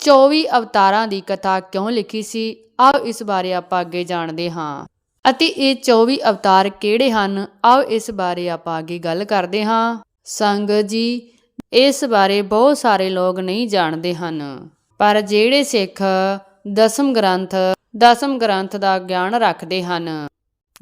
24 ਅਵਤਾਰਾਂ ਦੀ ਕਥਾ ਕਿਉਂ ਲਿਖੀ ਸੀ? ਆਓ ਇਸ ਬਾਰੇ ਆਪਾਂ ਅੱਗੇ ਜਾਣਦੇ ਹਾਂ। ਅਤੇ ਇਹ 24 ਅਵਤਾਰ ਕਿਹੜੇ ਹਨ? ਆਓ ਇਸ ਬਾਰੇ ਆਪਾਂ ਅੱਗੇ ਗੱਲ ਕਰਦੇ ਹਾਂ। ਸੰਗਤ ਜੀ, ਇਸ ਬਾਰੇ ਬਹੁਤ ਸਾਰੇ ਲੋਕ ਨਹੀਂ ਜਾਣਦੇ ਹਨ। ਪਰ ਜਿਹੜੇ ਸਿੱਖ ਦਸਮ ਗ੍ਰੰਥ ਦਸਮ ਗ੍ਰੰਥ ਦਾ ਗਿਆਨ ਰੱਖਦੇ ਹਨ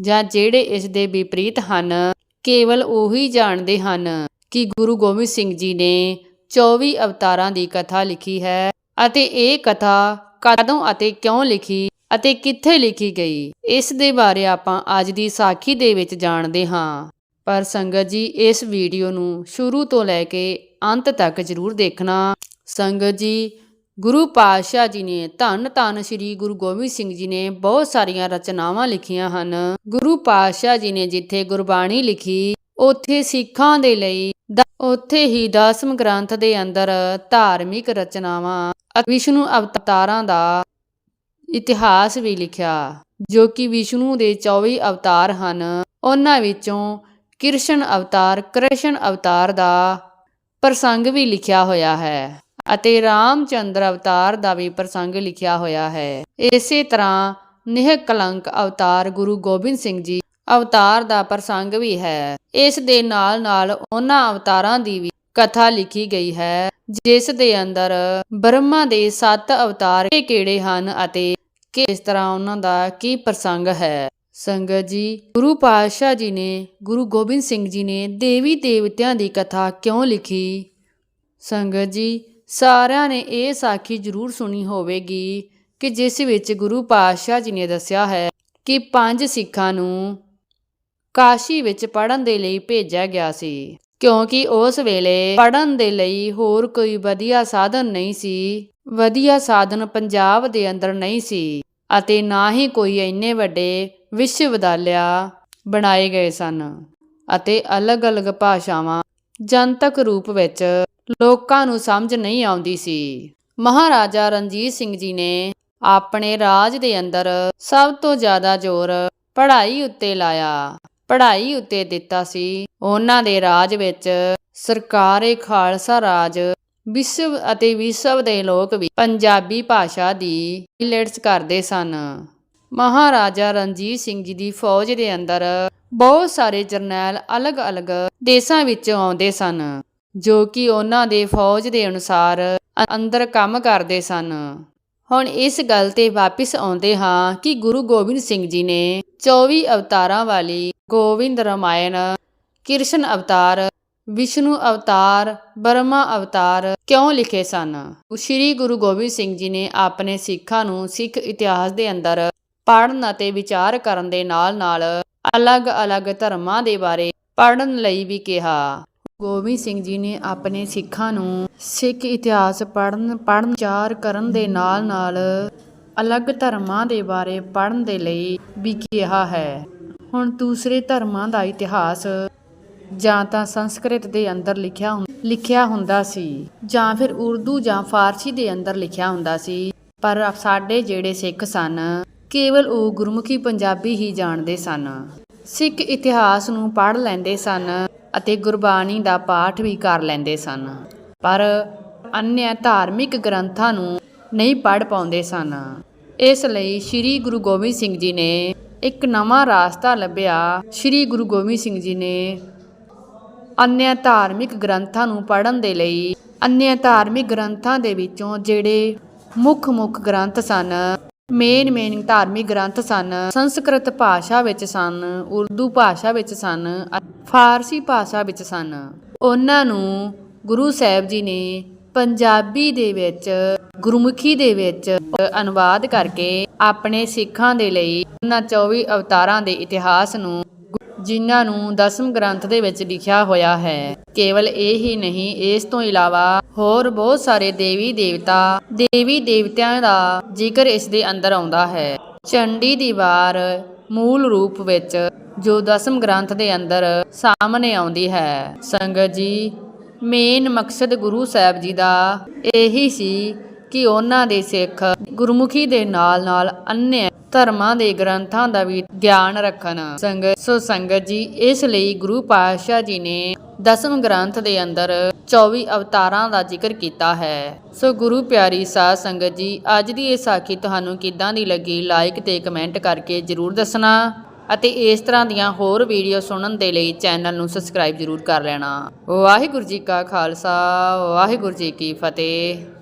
ਜਾਂ ਜਿਹੜੇ ਇਸ ਦੇ ਵਿਪਰੀਤ ਹਨ, ਕੇਵਲ ਉਹੀ ਜਾਣਦੇ ਹਨ ਕਿ ਗੁਰੂ ਗੋਬਿੰਦ ਸਿੰਘ ਜੀ ਨੇ 24 ਅਵਤਾਰਾਂ ਦੀ ਕਥਾ ਲਿਖੀ ਹੈ। ਅਤੇ ਇਹ ਕਥਾ ਕਦੋਂ ਅਤੇ ਕਿਉਂ ਲਿਖੀ ਅਤੇ ਕਿੱਥੇ ਲਿਖੀ ਗਈ? ਇਸ ਦੇ ਬਾਰੇ ਆਪਾਂ ਅੱਜ ਦੀ ਸਾਖੀ ਦੇ ਵਿੱਚ ਜਾਣਦੇ ਹਾਂ। ਪਰ ਸੰਗਤ ਜੀ, ਇਸ ਵੀਡੀਓ ਨੂੰ ਸ਼ੁਰੂ ਤੋਂ ਲੈ ਕੇ ਅੰਤ ਤੱਕ ਜ਼ਰੂਰ ਦੇਖਣਾ। ਸੰਗਤ ਜੀ, ਗੁਰੂ ਪਾਤਸ਼ਾਹ ਜੀ ਨੇ ਧੰਨ ਧੰਨ ਸ੍ਰੀ ਗੁਰੂ ਗੋਬਿੰਦ ਸਿੰਘ ਜੀ ਨੇ ਬਹੁਤ ਸਾਰੀਆਂ ਰਚਨਾਵਾਂ ਲਿਖੀਆਂ ਹਨ। ਗੁਰੂ ਪਾਤਸ਼ਾਹ ਜੀ ਨੇ ਜਿੱਥੇ ਗੁਰਬਾਣੀ ਲਿਖੀ, ਉੱਥੇ ਸਿੱਖਾਂ ਦੇ ਲਈ ਦ- ਉੱਥੇ ਹੀ ਦਸਮ ਗ੍ਰੰਥ ਦੇ ਅੰਦਰ ਧਾਰਮਿਕ ਰਚਨਾਵਾਂ ਵਿਸ਼ਨੂੰ ਅਵਤਾਰਾਂ ਦਾ ਇਤਿਹਾਸ ਵੀ ਲਿਖਿਆ, ਜੋ ਕਿ ਵਿਸ਼ਨੂੰ ਦੇ 24 ਅਵਤਾਰ ਹਨ। ਉਹਨਾਂ ਵਿੱਚੋਂ ਕ੍ਰਿਸ਼ਨ ਅਵਤਾਰ ਕ੍ਰਿਸ਼ਨ ਅਵਤਾਰ ਦਾ ਪ੍ਰਸੰਗ ਵੀ ਲਿਖਿਆ ਹੋਇਆ ਹੈ ਅਤੇ ਰਾਮਚੰਦਰ ਅਵਤਾਰ ਦਾ ਵੀ ਪ੍ਰਸੰਗ ਲਿਖਿਆ ਹੋਇਆ ਹੈ। ਇਸੇ ਤਰ੍ਹਾਂ ਨਿਹ ਕਲੰਕ ਅਵਤਾਰ ਗੁਰੂ ਗੋਬਿੰਦ ਸਿੰਘ ਜੀ ਅਵਤਾਰ ਦਾ ਪ੍ਰਸੰਗ ਵੀ ਹੈ। ਇਸ ਦੇ ਨਾਲ ਨਾਲ ਉਹਨਾਂ ਅਵਤਾਰਾਂ ਦੀ ਵੀ ਕਥਾ ਲਿਖੀ ਗਈ ਹੈ। ਜਿਸ ਦੇ ਅੰਦਰ ਬ੍ਰਹਮਾ ਦੇ ਸੱਤ ਅਵਤਾਰ ਕਿਹੜੇ ਹਨ ਅਤੇ ਕਿਸ ਤਰ੍ਹਾਂ ਉਹਨਾਂ ਦਾ ਕੀ ਪ੍ਰਸੰਗ ਹੈ? ਸੰਗਤ ਜੀ, ਗੁਰੂ ਪਾਤਸ਼ਾਹ ਜੀ ਨੇ, ਗੁਰੂ ਗੋਬਿੰਦ ਸਿੰਘ ਜੀ ਨੇ ਦੇਵੀ ਦੇਵਤਿਆਂ ਦੀ ਕਥਾ ਕਿਉਂ ਲਿਖੀ? ਸੰਗਤ ਜੀ, ਸਾਰਿਆਂ ਨੇ ਇਹ ਸਾਖੀ ਜ਼ਰੂਰ ਸੁਣੀ ਹੋਵੇਗੀ ਕਿ ਜਿਸ ਵਿੱਚ ਗੁਰੂ ਪਾਤਸ਼ਾਹ ਜੀ ਨੇ ਦੱਸਿਆ ਹੈ ਕਿ ਪੰਜ ਸਿੱਖਾਂ ਨੂੰ ਕਾਸ਼ੀ ਵਿੱਚ ਪੜਨ ਦੇ ਲਈ ਭੇਜਿਆ ਗਿਆ ਸੀ। ਕਿਉਂਕਿ ਉਸ ਵੇਲੇ ਪੜਨ ਦੇ ਲਈ ਹੋਰ ਕੋਈ ਵਧੀਆ ਸਾਧਨ ਨਹੀਂ ਸੀ। ਵਧੀਆ ਸਾਧਨ ਪੰਜਾਬ ਦੇ ਅੰਦਰ ਨਹੀਂ ਸੀ ਅਤੇ ਨਾ ਹੀ ਕੋਈ ਇੰਨੇ ਵੱਡੇ ਵਿਸ਼ਵਵਿਦਿਆਲਿਆ ਬਣਾਏ ਗਏ ਸਨ ਅਤੇ ਅਲੱਗ-ਅਲੱਗ ਭਾਸ਼ਾਵਾਂ ਜਨਤਕ ਰੂਪ ਵਿੱਚ ਲੋਕਾਂ ਨੂੰ ਸਮਝ ਨਹੀਂ ਆਉਂਦੀ ਸੀ। ਮਹਾਰਾਜਾ ਰਣਜੀਤ ਸਿੰਘ ਜੀ ਨੇ ਆਪਣੇ ਰਾਜ ਦੇ ਅੰਦਰ ਸਭ ਤੋਂ ਜ਼ਿਆਦਾ ਜ਼ੋਰ ਪੜ੍ਹਾਈ ਉੱਤੇ ਲਾਇਆ। ਪੜ੍ਹਾਈ ਉੱਤੇ ਦਿੱਤਾ ਸੀ। ਉਹਨਾਂ ਦੇ ਰਾਜ ਵਿੱਚ ਸਰਕਾਰੇ ਖਾਲਸਾ ਰਾਜ, ਵਿਸ਼ਵ ਅਤੇ ਵਿਸ਼ਵ ਦੇ ਲੋਕ ਵੀ ਪੰਜਾਬੀ ਭਾਸ਼ਾ ਦੀ ਲਿਟਸ ਕਰਦੇ ਸਨ। ਮਹਾਰਾਜਾ ਰਣਜੀਤ ਸਿੰਘ ਜੀ ਦੀ ਫੌਜ ਦੇ ਅੰਦਰ ਬਹੁਤ ਸਾਰੇ ਜਰਨੈਲ ਅਲੱਗ-ਅਲੱਗ ਦੇਸ਼ਾਂ ਵਿੱਚ ਆਉਂਦੇ ਸਨ, ਜੋ ਕਿ ਉਹਨਾਂ ਦੇ ਫੌਜ ਦੇ ਅਨੁਸਾਰ ਅੰਦਰ ਕੰਮ ਕਰਦੇ ਸਨ। ਹੁਣ ਇਸ ਗੱਲ ਤੇ ਵਾਪਿਸ ਆਉਂਦੇ ਹਾਂ ਕਿ ਗੁਰੂ ਗੋਬਿੰਦ ਸਿੰਘ ਜੀ ਨੇ 24 ਅਵਤਾਰਾਂ ਵਾਲੀ ਗੋਬਿੰਦ ਰਾਮਾਇਣ, ਕ੍ਰਿਸ਼ਨ ਅਵਤਾਰ, ਵਿਸ਼ਨੂੰ ਅਵਤਾਰ ਬਰਮਾ ਅਵਤਾਰ ਕਿਉਂ ਲਿਖੇ ਸਨ? ਸ੍ਰੀ ਗੁਰੂ ਗੋਬਿੰਦ ਸਿੰਘ ਜੀ ਨੇ ਆਪਣੇ ਸਿੱਖਾਂ ਨੂੰ ਸਿੱਖ ਇਤਿਹਾਸ ਦੇ ਅੰਦਰ ਪੜ੍ਹਨ ਅਤੇ ਵਿਚਾਰ ਕਰਨ ਦੇ ਨਾਲ-ਨਾਲ ਅਲੱਗ-ਅਲੱਗ ਧਰਮਾਂ ਦੇ ਬਾਰੇ ਪੜ੍ਹਨ ਲਈ ਵੀ ਕਿਹਾ। ਗੋਬਿੰਦ ਸਿੰਘ ਜੀ ਨੇ ਆਪਣੇ ਸਿੱਖਾਂ ਨੂੰ ਸਿੱਖ ਇਤਿਹਾਸ ਪੜ੍ਹਨ ਪੜ੍ਹਨ, ਵਿਚਾਰ ਕਰਨ ਦੇ ਨਾਲ-ਨਾਲ ਅਲੱਗ ਧਰਮਾਂ ਦੇ ਬਾਰੇ ਪੜ੍ਹਨ ਦੇ ਲਈ ਵੀ ਕਿਹਾ ਹੈ। ਹੁਣ ਦੂਸਰੇ ਧਰਮਾਂ ਦਾ ਇਤਿਹਾਸ ਜਾਂ ਤਾਂ ਸੰਸਕ੍ਰਿਤ ਦੇ ਅੰਦਰ ਲਿਖਿਆ ਹੁੰ- ਲਿਖਿਆ ਹੁੰਦਾ ਸੀ ਜਾਂ ਫਿਰ ਉਰਦੂ ਜਾਂ ਫਾਰਸੀ ਦੇ ਅੰਦਰ ਲਿਖਿਆ ਹੁੰਦਾ ਸੀ। ਪਰ ਸਾਡੇ ਜਿਹੜੇ ਸਿੱਖ ਸਨ, ਕੇਵਲ ਉਹ ਗੁਰਮੁਖੀ ਪੰਜਾਬੀ ਹੀ ਜਾਣਦੇ ਸਨ। ਸਿੱਖ ਇਤਿਹਾਸ ਨੂੰ ਪੜ੍ਹ ਲੈਂਦੇ ਸਨ ਅਤੇ ਗੁਰਬਾਣੀ ਦਾ ਪਾਠ ਵੀ ਕਰ ਲੈਂਦੇ ਸਨ। ਪਰ ਅਨਿਆ ਧਾਰਮਿਕ ਗ੍ਰੰਥਾਂ ਨੂੰ ਨਹੀਂ ਪੜ੍ਹ ਪਾਉਂਦੇ ਸਨ। ਇਸ ਲਈ ਸ੍ਰੀ ਗੁਰੂ ਗੋਬਿੰਦ ਸਿੰਘ ਜੀ ਨੇ ਇੱਕ ਨਵਾਂ ਰਾਸਤਾ ਲੱਭਿਆ। ਸ੍ਰੀ ਗੁਰੂ ਗੋਬਿੰਦ ਸਿੰਘ ਜੀ ਨੇ ਅਨਿਆ ਧਾਰਮਿਕ ਗ੍ਰੰਥਾਂ ਨੂੰ ਪੜ੍ਹਨ ਦੇ ਲਈ ਅਨਿਆ ਧਾਰਮਿਕ ਗ੍ਰੰਥਾਂ ਦੇ ਵਿੱਚੋਂ ਜਿਹੜੇ ਮੁੱਖ-ਮੁੱਖ ਗ੍ਰੰਥ ਸਨ ਮੇਨ ਮੇਨ ਧਾਰਮਿਕ ਗ੍ਰੰਥ ਸਨ, ਸੰਸਕ੍ਰਿਤ ਭਾਸ਼ਾ ਵਿੱਚ ਸਨ, ਉਰਦੂ ਭਾਸ਼ਾ ਵਿੱਚ ਸਨ, ਫਾਰਸੀ ਭਾਸ਼ਾ ਵਿੱਚ ਸਨ। ਉਹਨਾਂ ਨੂੰ ਗੁਰੂ ਸਾਹਿਬ ਜੀ ਨੇ ਪੰਜਾਬੀ ਦੇ ਵਿੱਚ ਗੁਰਮੁਖੀ ਦੇ ਵਿੱਚ ਅਨੁਵਾਦ ਕਰਕੇ ਆਪਣੇ ਸਿੱਖਾਂ ਦੇ ਲਈ ਉਹਨਾਂ 24 ਅਵਤਾਰਾਂ ਦੇ ਇਤਿਹਾਸ ਨੂੰ ਜਿਨ੍ਹਾਂ ਨੂੰ ਦਸਮ ਗ੍ਰੰਥ ਦੇ ਵਿੱਚ ਲਿਖਿਆ ਹੋਇਆ ਹੈ। ਕੇਵਲ ਇਹ ਹੀ ਨਹੀਂ, ਇਸ ਤੋਂ ਇਲਾਵਾ ਹੋਰ ਬਹੁਤ ਸਾਰੇ ਦੇਵੀ ਦੇਵਤਾ ਦੇਵੀ ਦੇਵਤਿਆਂ ਦਾ ਜ਼ਿਕਰ ਇਸ ਦੇ ਅੰਦਰ ਆਉਂਦਾ ਹੈ। ਚੰਡੀ ਦੀ ਵਾਰ ਮੂਲ ਰੂਪ ਵਿੱਚ ਜੋ ਦਸਮ ਗ੍ਰੰਥ ਦੇ ਅੰਦਰ ਸਾਹਮਣੇ ਆਉਂਦੀ ਹੈ। ਸੰਗਤ ਜੀ, ਮੇਨ ਮਕਸਦ ਗੁਰੂ ਸਾਹਿਬ ਜੀ ਦਾ ਇਹੀ ਸੀ ਕਿ ਉਹਨਾਂ ਦੇ ਸਿੱਖ ਗੁਰਮੁਖੀ ਦੇ ਨਾਲ ਨਾਲ ਅੰਨ੍ਯ ਧਰਮਾਂ ਦੇ ਗ੍ਰੰਥਾਂ ਦਾ ਵੀ ਗਿਆਨ ਰੱਖਣ। ਸੰਗਤ ਸੋ ਸੰਗਤ ਜੀ, ਇਸ ਲਈ ਗੁਰੂ ਪਾਤਸ਼ਾਹ ਜੀ ਨੇ ਦਸਮ ਗ੍ਰੰਥ ਦੇ ਅੰਦਰ 24 ਅਵਤਾਰਾਂ ਦਾ ਜ਼ਿਕਰ ਕੀਤਾ ਹੈ। ਸੋ ਗੁਰੂ ਪਿਆਰੀ ਸਾਧ ਸੰਗਤ ਜੀ, ਅੱਜ ਦੀ ਇਹ ਸਾਖੀ ਤੁਹਾਨੂੰ ਕਿੱਦਾਂ ਦੀ ਲੱਗੀ? ਲਾਈਕ ਤੇ ਕਮੈਂਟ ਕਰਕੇ ਜਰੂਰ ਦੱਸਣਾ ਅਤੇ ਇਸ ਤਰ੍ਹਾਂ ਦੀਆਂ ਹੋਰ ਵੀਡੀਓ ਸੁਣਨ ਦੇ ਲਈ ਚੈਨਲ ਨੂੰ ਸਬਸਕ੍ਰਾਈਬ ਜਰੂਰ ਕਰ ਲੈਣਾ। ਵਾਹਿਗੁਰੂ ਜੀ ਕਾ ਖਾਲਸਾ, ਵਾਹਿਗੁਰੂ ਜੀ ਕੀ ਫਤਿਹ।